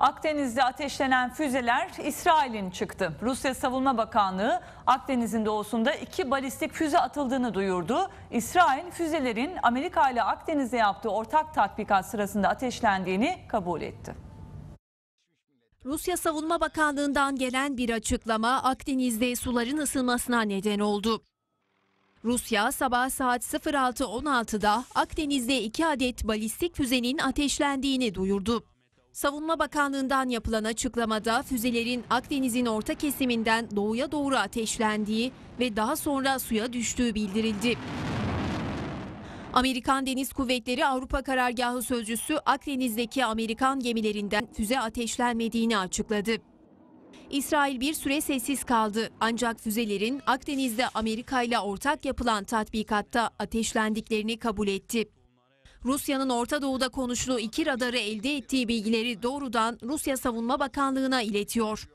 Akdeniz'de ateşlenen füzeler İsrail'in çıktı. Rusya Savunma Bakanlığı Akdeniz'in doğusunda iki balistik füze atıldığını duyurdu. İsrail füzelerin Amerika ile Akdeniz'de yaptığı ortak tatbikat sırasında ateşlendiğini kabul etti. Rusya Savunma Bakanlığı'ndan gelen bir açıklama Akdeniz'de suların ısınmasına neden oldu. Rusya sabah saat 06.16'da Akdeniz'de iki adet balistik füzenin ateşlendiğini duyurdu. Savunma Bakanlığı'ndan yapılan açıklamada füzelerin Akdeniz'in orta kesiminden doğuya doğru ateşlendiği ve daha sonra suya düştüğü bildirildi. Amerikan Deniz Kuvvetleri Avrupa Karargahı Sözcüsü Akdeniz'deki Amerikan gemilerinden füze ateşlenmediğini açıkladı. İsrail bir süre sessiz kaldı ancak füzelerin Akdeniz'de Amerika ile ortak yapılan tatbikatta ateşlendiklerini kabul etti. Rusya'nın Orta Doğu'da konuştuğu iki radarı elde ettiği bilgileri doğrudan Rusya Savunma Bakanlığı'na iletiyor.